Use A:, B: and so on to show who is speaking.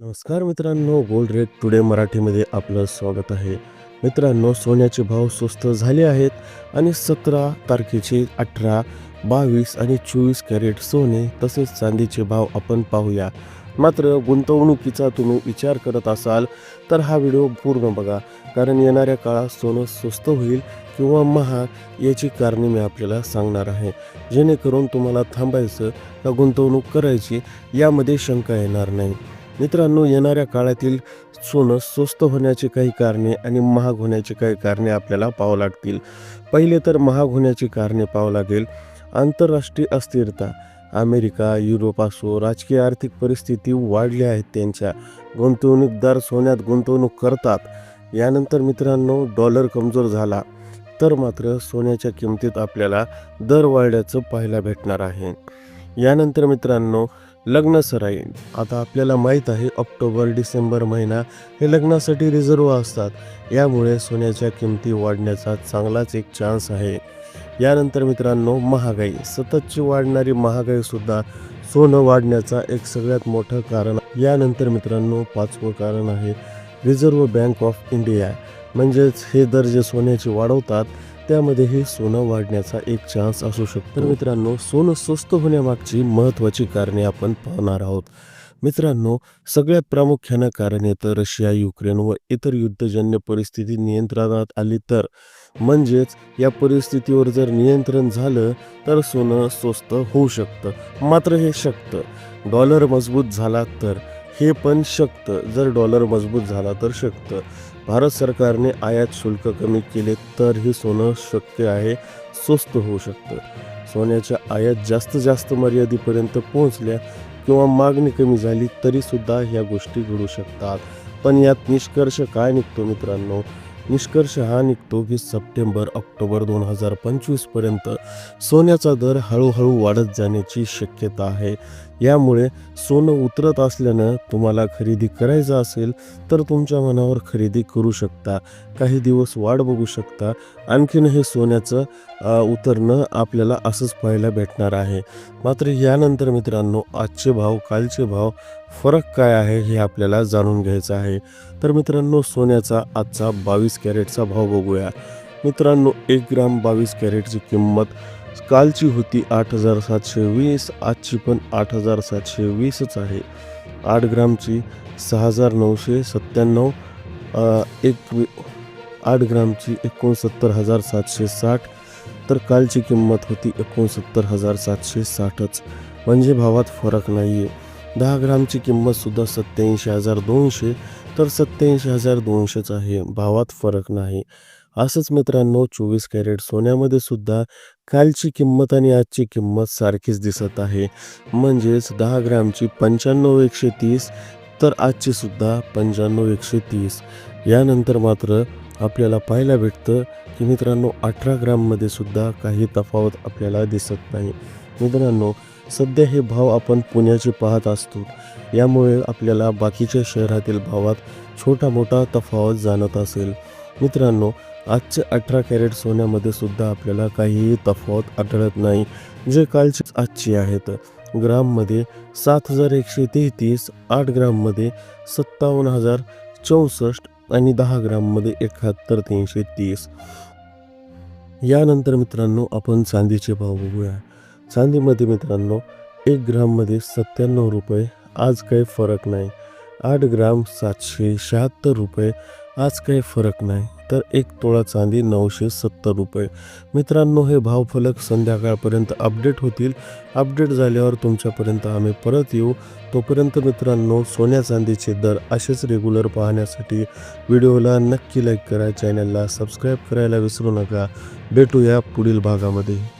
A: नमस्कार मित्रांनो gold rate today मराठीमध्ये आपलं स्वागत आहे. मित्रांनो सोन्याचे भाव स्वस्त झाले आहेत आणि सतरा तारखेचे अठरा बावीस आणि चोवीस कॅरेट सोने तसेच चांदीचे भाव आपण पाहूया. मात्र गुंतवणुकीचा तुम्ही विचार करत असाल तर हा व्हिडिओ पूर्ण बघा. कारण येणाऱ्या काळात सोनं स्वस्त होईल किंवा महाग याची कारणे मी आपल्याला सांगणार आहे. जेणेकरून तुम्हाला थांबायचं का गुंतवणूक करायची यामध्ये शंका येणार नाही. मित्रांनो येणाऱ्या काळातील सोनं स्वस्त होण्याची काही कारणे आणि महाग होण्याची काही कारणे आपल्याला पाहावं लागतील. पहिले तर महाग होण्याची कारणे पाहावं लागेल. आंतरराष्ट्रीय अस्थिरता अमेरिका युरोप असो राजकीय आर्थिक परिस्थिती वाढल्या आहेत त्यांच्या. गुंतवणूकदार सोन्यात गुंतवणूक करतात. यानंतर मित्रांनो डॉलर कमजोर झाला तर मात्र सोन्याच्या किमतीत आपल्याला दर वाढल्याचं पाहायला भेटणार आहे. यानंतर मित्रांनो लग्न सराई आता आपल्याला माहीत आहे ऑक्टोबर डिसेंबर महिना हे लग्नासाठी रिझर्व असतात. यामुळे सोन्याच्या किमती वाढण्याचा चांगलाच एक चान्स आहे. यानंतर मित्रांनो महागाई. सततची वाढणारी महागाईसुद्धा सोनं वाढण्याचा एक सगळ्यात मोठं कारण यानंतर मित्रांनो पाचवं कारण आहे रिझर्व्ह बँक ऑफ इंडिया. म्हणजेच हे दर जे सोन्याचे वाढवतात त्यामध्येही सोनं वाढण्याचा एक चान्स असू शकतो. तर मित्रांनो सोनं स्वस्त होण्यामागची महत्त्वाची कारणे आपण पाहणार आहोत. मित्रांनो सगळ्यात प्रामुख्यानं कारण येतं रशिया युक्रेन व इतर युद्धजन्य परिस्थिती नियंत्रणात आली तर. म्हणजेच या परिस्थितीवर जर नियंत्रण झालं तर सोनं स्वस्त होऊ शकतं. मात्र हे शकतं डॉलर मजबूत झाला तर हे पण शकतं. जर डॉलर मजबूत झाला तर शकतं. भारत सरकारने आयात शुल्क कमी केले तर हे सोनं शक्य आहे स्वस्त होऊ शकतं. सोन्याच्या आयात जास्त जास्त मर्यादेपर्यंत पोहोचल्या किंवा मागणी कमी झाली तरीसुद्धा ह्या गोष्टी घडू शकतात. पण यात निष्कर्ष काय निघतो मित्रांनो? निष्कर्ष हा निघतो की सप्टेंबर ऑक्टोबर दोन हजार पंचवीसपर्यंत सोन्याचा दर हळूहळू वाढत जाण्याची शक्यता आहे. यामुळे सोनं उतरत असल्यानं तुम्हाला खरेदी करायचं असेल तर तुमच्या मनावर खरेदी करू शकता. काही दिवस वाढ बघू शकता. आणखीन हे सोन्याचं उतरणं आपल्याला असंच पाहायला भेटणार आहे. मात्र यानंतर मित्रांनो आजचे भाव कालचे भाव फरक काय आहे हे आपल्याला जाणून घ्यायचं आहे. तर मित्रांनो सोन्याचा आजचा बावीस कॅरेटचा भाव बघूया. मित्रांनो एक ग्राम बावीस कॅरेटची किंमत कालची होती आठ हजार सातशे वीस आजची पण आठ हजार सातशे वीसच आहे. आठ ग्रामची सहा हजार नऊशे सत्त्याण्णव एक आठ ग्रामची एकोणसत्तर हजार सातशे साठ तर कालची किंमत होती एकोणसत्तर हजार सातशे साठच. म्हणजे भावात फरक नाही आहे दहा ग्रामची किंमतसुद्धा सत्याऐंशी हजार दोनशे तर सत्याऐंशी हजार दोनशेच आहे भावात फरक नाही. असंच मित्रांनो चोवीस कॅरेट सोन्यामध्ये सुद्धा कालची किंमत आणि आजची किंमत सारखीच दिसत आहे. म्हणजेच दहा ग्रामची पंच्याण्णव एकशे तीस तर आजची सुद्धा पंच्याण्णव एकशे तीस. यानंतर मात्र आपल्याला पाहायला भेटतं की मित्रांनो अठरा ग्राममध्ये सुद्धा काही तफावत आपल्याला दिसत नाही. मित्रांनो सध्या हे भाव आपण पुण्याचे पाहत असतो. यामुळे आपल्याला बाकीच्या शहरातील भावात छोटा मोठा तफावत जाणत असेल. मित्रांनो आजचे अठरा कॅरेट सोन्यामध्ये सुद्धा आपल्याला काहीही तफावत आढळत नाही जे कालचे आजची आहेत. ग्राममध्ये सात हजार एकशे तेहतीस आठ ग्राममध्ये सत्तावन्न हजार चौसष्ट आणि दहा ग्राममध्ये एकाहत्तर तीनशे तीस. यानंतर मित्रांनो आपण चांदीचे भाव बघूया. चांदीमध्ये मित्रांनो एक ग्राममध्ये सत्त्याण्णव रुपये आज काही फरक नाही. आठ ग्राम सातशे शहात्तर रुपये आज काही फरक नाही. तर एक तोळा चांदी नऊशे सत्तर रुपये. मित्रांनो हे भावफलक संध्याकाळपर्यंत अपडेट होतील. अपडेट झाल्यावर तुमच्यापर्यंत आम्ही परत येऊ. तोपर्यंत मित्रांनो सोन्या चांदीचे दर असेच रेग्युलर पाहण्यासाठी व्हिडिओला नक्की लाईक करा. चॅनलला सबस्क्राईब करायला विसरू नका. भेटूया पुढील भागामध्ये.